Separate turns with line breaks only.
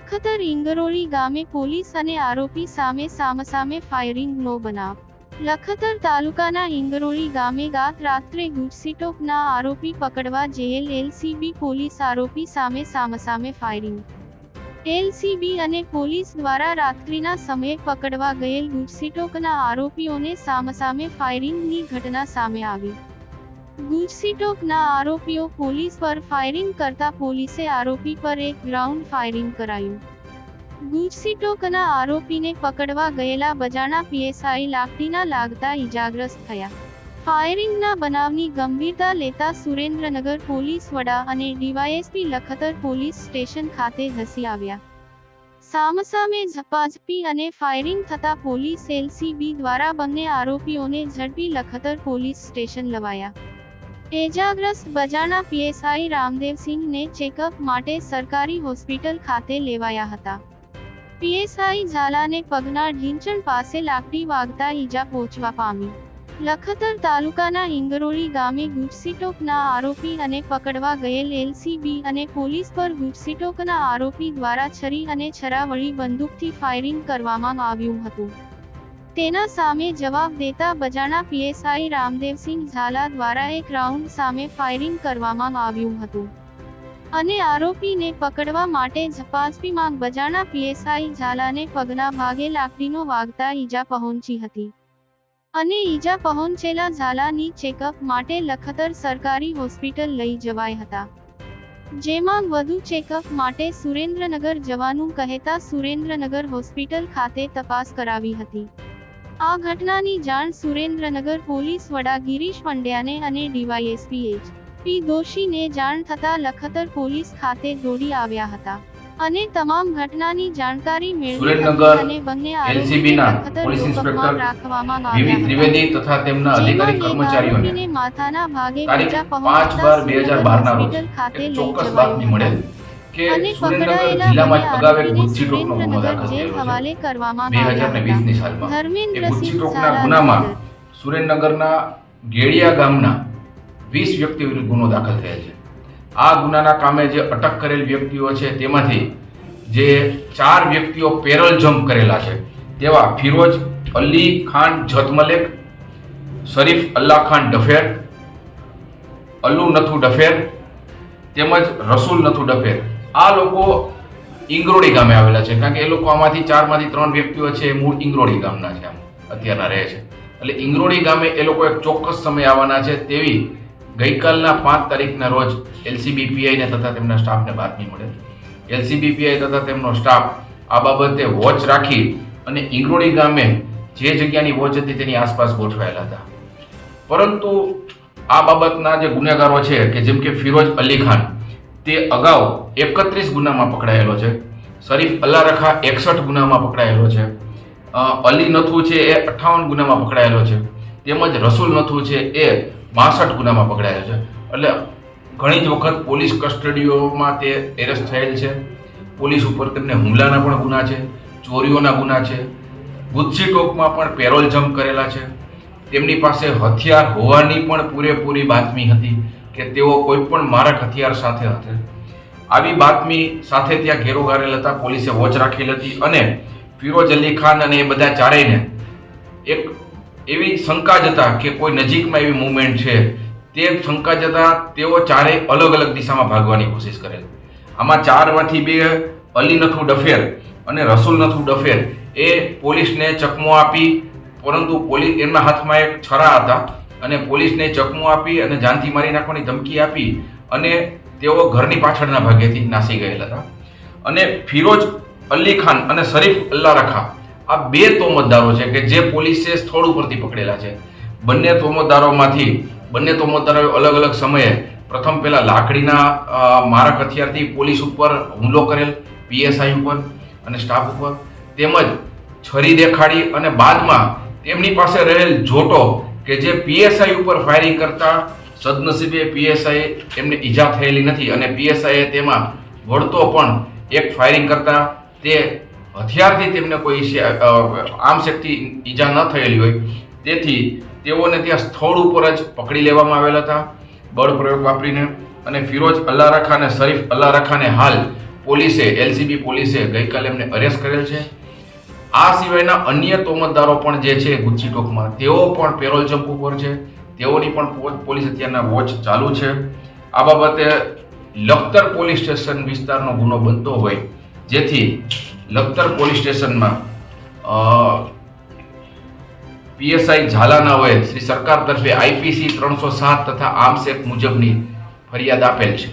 લખતર ઇંગરોળી ગામે પોલીસ અને આરોપી સામે સામસામે ફાયરિંગનો બનાવ. લખતર તાલુકાના ઇંગરોળી ગામે ગાત રાત્રે ગુજસીટોકના આરોપી પકડવા જેએલ એલસીબી પોલીસ આરોપી સામે સામસામે ફાયરિંગ. એલસીબી અને પોલીસ દ્વારા રાત્રિના સમયે પકડવા ગયેલ ગુજસીટોકના આરોપીઓને સામસામે ફાયરિંગની ઘટના સામે આવી. ગુજસીટોકના આરોપીઓ પોલીસ પર ફાયરિંગ કરતા પોલીસે આરોપી પર એક ગ્રાઉન્ડ ફાયરિંગ કરાયું. ગુજસીટોકના આરોપીને પકડવા ગયેલા બજાણા પીએસઆઈ લાકડીના લાગતા ઈજાગ્રસ્ત થયા. ફાયરિંગના બનાવની ગંભીરતા લેતા સુરેન્દ્રનગર પોલીસ વડા અને ડીવાયએસપી લખતર પોલીસ સ્ટેશન ખાતે ધસી આવ્યા. સામસામે ઝપાઝપી અને ફાયરિંગ થતા પોલીસ એલસીબી દ્વારા બંને આરોપીઓને ઝડપી લખતર પોલીસ સ્ટેશન લવાયા. એજાગ્રસ્ત બજાણા પીએસઆઈ રામદેવસિંહને ચેકઅપ માટે સરકારી હોસ્પિટલ ખાતે લેવાયા હતા. પીએસઆઈ ઝાલાને પગના ઢીંચણ પાસે લાકડી વાગતા ઈજા પહોંચવા પામી. લખતર તાલુકાના ઇંગરોળી ગામે ગુજસીટોકના આરોપી અને પકડવા ગયેલ એલસીબી અને પોલીસ પર ગુજસીટોકના આરોપી દ્વારા છરી અને છરાવળી બંદૂકથી ફાયરિંગ કરવામાં આવ્યું હતું. તેના સામે જવાબ દેતા બજાણા પીએસઆઈ રામદેવસિંહ ઝાલા દ્વારા એક રાઉન્ડ સામે ફાયરિંગ કરવામાં આવ્યું હતું. અને આરોપીને પકડવા માટે ઝપાઝપીમાં બજાણા પીએસઆઈ ઝાલાને પગના ભાગે લાકડીનો વાગતા ઈજા પહોંચી હતી. અને ઈજા પહોંચેલા ઝાલાની ચેકઅપ માટે લખતર સરકારી હોસ્પિટલ લઈ જવાય હતા. જેમાં વધુ ચેકઅપ માટે સુરેન્દ્રનગર જવાનું કહેતા સુરેન્દ્રનગર હોસ્પિટલ ખાતે તપાસ કરાવી હતી. આ ઘટનાની જાણ સુરેન્દ્રનગર પોલીસ વડા ગિરીશ પંડ્યાને અને ડીવાયએસપી એચ પી દોશીને જાણ થતા લખતર પોલીસ ખાતે દોડી આવ્યા હતા અને તમામ ઘટનાની જાણકારી મેળવી હતી અને બંને લખતર
પોલીસ ઇન્સ્પેક્ટર
રાખવામાં આવ્યા
ત્રિવેદી તથા તેમના અધિકારી કર્મચારીઓને
માથાના ભાગે
તારીખ
ઈજા પહોંચતા
બાર ના રોજ
ખાતે લઈ
ચોક્કસ
જવાયો
બાતમી મળેલ. કે સુરેન્દ્રનગર જિલ્લામાં જ અગાઉ એક ગુનો દાખલ થયેલો છે. બે હજાર ને વીસની સાલમાં. એ
ધર્મેન્દ્રસિંહ
ગુજસીટોકના ગુનામાં સુરેન્દ્રનગરના ગેડિયા ગામના વીસ વિરુદ્ધ ગુનો દાખલ થયેલ છે. આ ગુનાના કામે જે અટક કરેલ વ્યક્તિઓ છે તેમાંથી જે ચાર વ્યક્તિઓ પેરલ જમ્પ કરેલા છે તેવા ફિરોજ અલી ખાન જતમલેક શરીફ અલ્લાહ ખાન ડફેર અલ્લુ નથુ ડફેર તેમજ રસુલ નથુ ડફેર. આ લોકો ઇંગરોડી ગામે આવેલા છે. કારણ કે એ લોકો આમાંથી ચારમાંથી ત્રણ વ્યક્તિઓ છે, એ મૂળ ઇંગરોડી ગામના છે આમ, અત્યારના રહે છે. એટલે ઇંગરોડી ગામે એ લોકો એક ચોક્કસ સમય આવવાના છે તેવી ગઈકાલના પાંચ તારીખના રોજ એલસીબીપીઆઈને તથા તેમના સ્ટાફને બાતમી મળે. એલસીબીપીઆઈ તથા તેમનો સ્ટાફ આ બાબતે વોચ રાખી અને ઇંગરોડી ગામે જે જગ્યાની વોચ હતી તેની આસપાસ ગોઠવાયેલા હતા. પરંતુ આ બાબતના જે ગુનેગારો છે, કે જેમ કે ફિરોજ અલી ખાન તે અગાઉ એકત્રીસ ગુનામાં પકડાયેલો છે. શરીફ અલ્લા એકસઠ ગુનામાં પકડાયેલો છે. અલી નથુ છે એ અઠ્ઠાવન ગુનામાં પકડાયેલો છે. તેમજ રસૂલ નથુ છે એ બાસઠ ગુનામાં પકડાયેલો છે. એટલે ઘણી જ વખત પોલીસ કસ્ટડીઓમાં તે એરેસ્ટ થયેલ છે. પોલીસ ઉપર તેમને હુમલાના પણ ગુના છે, ચોરીઓના ગુના છે. ગુજસી ટોકમાં પણ પેરોલ જમ્પ કરેલા છે. તેમની પાસે હથિયાર હોવાની પણ પૂરેપૂરી બાતમી હતી. કે તેઓ કોઈ પણ મારક હથિયાર સાથે હતા. આવી બાતમી સાથે ત્યાં ઘેરો ઘારેલ હતા, પોલીસે વોચ રાખેલી હતી અને ફિરોજ અલી ખાન અને એ બધા ચારેયને એક એવી શંકા જતા કે કોઈ નજીકમાં એવી મુવમેન્ટ છે. તે શંકા જતા તેઓ ચારેય અલગ અલગ દિશામાં ભાગવાની કોશિશ કરેલ. આમાં ચારમાંથી બે અલી નથુ ડફેર અને રસુલ નથુ ડફેર એ પોલીસને ચકમો આપી, પરંતુ પોલીસ એમના હાથમાં એક છરા હતા. અને પોલીસને ચકમું આપી અને જાનથી મારી નાખવાની ધમકી આપી અને તેઓ ઘરની પાછળના ભાગેથી નાસી ગયેલા હતા. અને ફિરોજ અલી ખાન અને શરીફ અલ્લા રખા, આ બે તોમતદારો છે કે જે પોલીસે સ્થળ ઉપરથી પકડેલા છે. બંને તોમતદારોમાંથી, બંને તોમતદારોએ અલગ અલગ સમયે પ્રથમ પહેલાં લાકડીના મારક હથિયારથી પોલીસ ઉપર હુમલો કરેલ, પીએસઆઈ ઉપર અને સ્ટાફ ઉપર. તેમજ છરી દેખાડી અને બાદમાં તેમની પાસે રહેલ જોટો કે જે પીએસઆઈ ઉપર ફાયરિંગ કરતા સદનસીબે પીએસઆઈ એમને ઈજા થયેલી નથી અને પીએસઆઈએ તેમાં વળતો પણ એક ફાયરિંગ કરતા તે હથિયારથી તેમને કોઈ આમ શક્તિ ઈજા ન થયેલી હોય. તેથી તેઓને ત્યાં સ્થળ ઉપર જ પકડી લેવામાં આવેલા હતા, બળ પ્રયોગ વાપરીને. અને ફિરોજ અલ્લારખા અને શરીફ અલ્લારખાને હાલ પોલીસે, એલસીબી પોલીસે ગઈકાલે એમને અરેસ્ટ કરેલ છે. આ સિવાયના અન્ય તોમતદારો પણ જે છે ગુચ્છી ટોકમાં. તેઓ પણ પેરોલ જમ્પ ઉપર છે. તેઓની પણ પોલીસ અત્યારના વોચ ચાલુ છે. આ બાબતે લખતર પોલીસ સ્ટેશન વિસ્તારનો ગુનો બનતો હોય, જેથી લખતર પોલીસ સ્ટેશનમાં પીએસઆઈ ઝાલાના હોય શ્રી સરકાર તરફે આઈપીસી ત્રણસો સાત તથા આર્મ્સ મુજબની ફરિયાદ આપેલ છે.